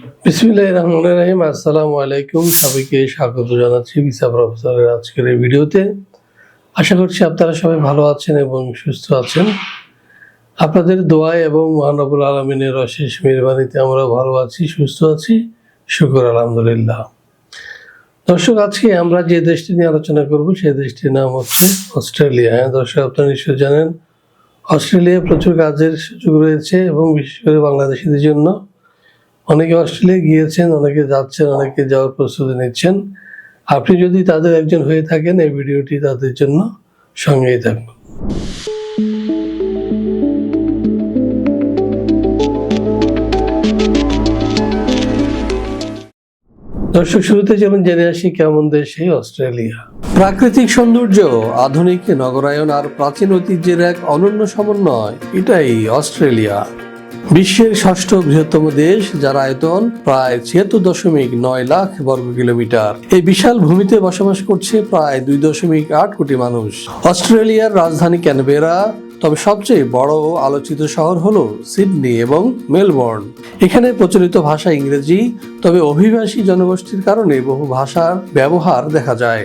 বিসমিল্লাহ রহমান রহিম। আসসালামু আলাইকুম সবাইকে স্বাগত জানাচ্ছি ভিসা প্রফেসরের আজকের এই ভিডিওতে। আশা করছি আপনারা সবাই ভালো আছেন এবং সুস্থ আছেন। আপনাদের দোয়ায় এবং মহানবুল আলমিনের অশেষ মেহরবানিতে আমরা ভালো আছি, সুস্থ আছি। শুকর, আলহামদুলিল্লাহ। দর্শক, আজকে আমরা যে দেশটি নিয়ে আলোচনা করব, সেই দেশটির নাম হচ্ছে অস্ট্রেলিয়া। হ্যাঁ দর্শক, আপনারা নিশ্চয় জানেন, অস্ট্রেলিয়ায় প্রচুর কাজের সুযোগ রয়েছে এবং বিশেষ করে বাংলাদেশিদের জন্য। অনেকে অস্ট্রেলিয়া গিয়েছেন, অনেকে যাচ্ছেন, অনেকে যাওয়ার প্রস্তুতি নিচ্ছেন। আপনি যদি তাদের একজন হয়ে থাকেন, এই ভিডিওটি তাদের জন্য সঙ্গেই থাকবে দর্শক, শুরুতে চলুন জেনে আসি, কেমন দেশ এই অস্ট্রেলিয়া। প্রাকৃতিক সৌন্দর্য, আধুনিক নগরায়ন আর প্রাচীন ঐতিহ্যের এক অনন্য সমন্বয়, এটাই অস্ট্রেলিয়া। বিশ্বের ষষ্ঠ বৃহত্তম দেশ, যার আয়তন প্রায় ছিয়াত্তর দশমিক নয় লাখ বর্গ কিলোমিটার। এই বিশাল ভূমিতে বসবাস করছে প্রায় দুই দশমিক আট কোটি মানুষ। অস্ট্রেলিয়ার রাজধানী ক্যানবেরা, তবে সবচেয়ে বড় আলোচিত শহর হল সিডনি এবং মেলবোর্ন। এখানে প্রচলিত ভাষা ইংরেজি, তবে অভিবাসী জনগোষ্ঠীর কারণে বহু ভাষার ব্যবহার দেখা যায়।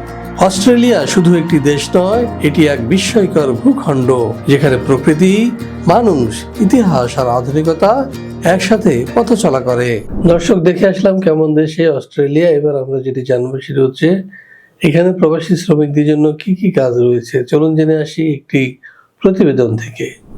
অস্ট্রেলিয়া শুধু একটি দেশ নয়, এটি এক বিস্ময়কর ভূখণ্ড, যেখানে প্রকৃতি, মানুষ, ইতিহাস আর আধুনিকতা একসাথে পথ চলা করে। দর্শক, দেখে আসলাম কেমন দেশে অস্ট্রেলিয়া। এবার আমরা যেটি জানব সেটা হচ্ছে, এখানে প্রবাসী শ্রমিকদের জন্য কি কি কাজ রয়েছে? চলুন জেনে আসি একটি প্রতিবেদন থেকে।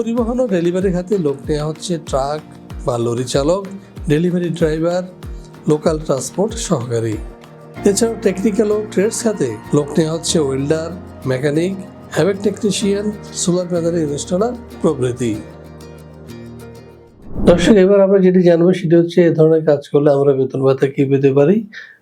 পরিবহন ও ডেলিভারি খাতে লোক নেওয়া হচ্ছে ট্রাক বা লরি চালক, ডেলিভারি ড্রাইভার, লোকাল ট্রান্সপোর্ট সহকারী। এছাড়াও টেকনিক্যাল ও ট্রেডস খাতে লোক নেওয়া হচ্ছে welder, mechanic HVAC technician, solar প্যানেলের ইনস্টলার প্রভৃতি। দর্শক, এবার আমরা যেটি জানব সেটি হচ্ছে এ ধরনের কাজ করলে আমরা বেতন ভাতা কি পেতে পারি?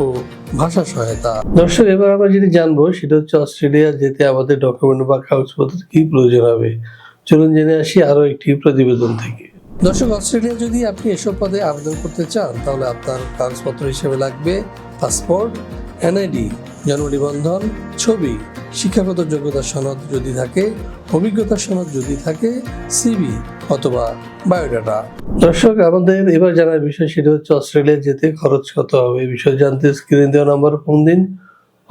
ও ভাষা সহায়তা। দর্শক এবার আমরা যেটি জানব সেটা হচ্ছে অস্ট্রেলিয়া যেতে আমাদের ডকুমেন্ট বা কাগজপত্র কি প্রয়োজন হবে। চলুন জেনে আসি আরও একটি প্রতিবেদন থেকে। দর্শক অস্ট্রেলিয়া যদি আপনি এসব পদে আবেদন করতে চান তাহলে আপনার কাগজপত্র হিসেবে লাগবে পাসপোর্ট এনআইডি জন্ম নিবন্ধন ছবি শিক্ষাগত যোগ্যতা সনদ যদি থাকে অভিজ্ঞতা সনদ যদি থাকে সিবি অথবা বায়োডাটা। দর্শক, আমাদের এবার জানার বিষয় সেটা হচ্ছে অস্ট্রেলিয়া যেতে খরচ কত হবে? এই বিষয়ে জানতে স্ক্রিন দেওয়া নাম্বার ফোন দিন,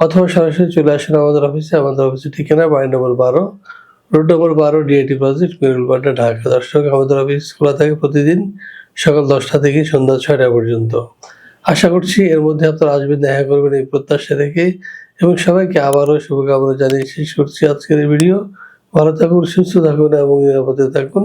অথবা সরাসরি চলে আসেন আমাদের অফিসে আমাদের অফিসের ঠিকানা বাড়ি নম্বর বারো রোড নম্বর বারো ডিআইটি প্রজেক্ট মেরুলবাড্ডা ঢাকা। দর্শক, আমাদের অফিস খোলা থাকে প্রতিদিন সকাল দশটা থেকে সন্ধ্যা ছয়টা পর্যন্ত। আশা করছি এর মধ্যে আপনারা আসবেন, দেখা করবেন এই প্রত্যাশা রেখে। এবং সবাইকে আবারও শুভকামনা জানিয়ে শেষ করছি আজকের এই ভিডিও। ভালো থাকুন, সুস্থ থাকুন এবং নিরাপদে থাকুন।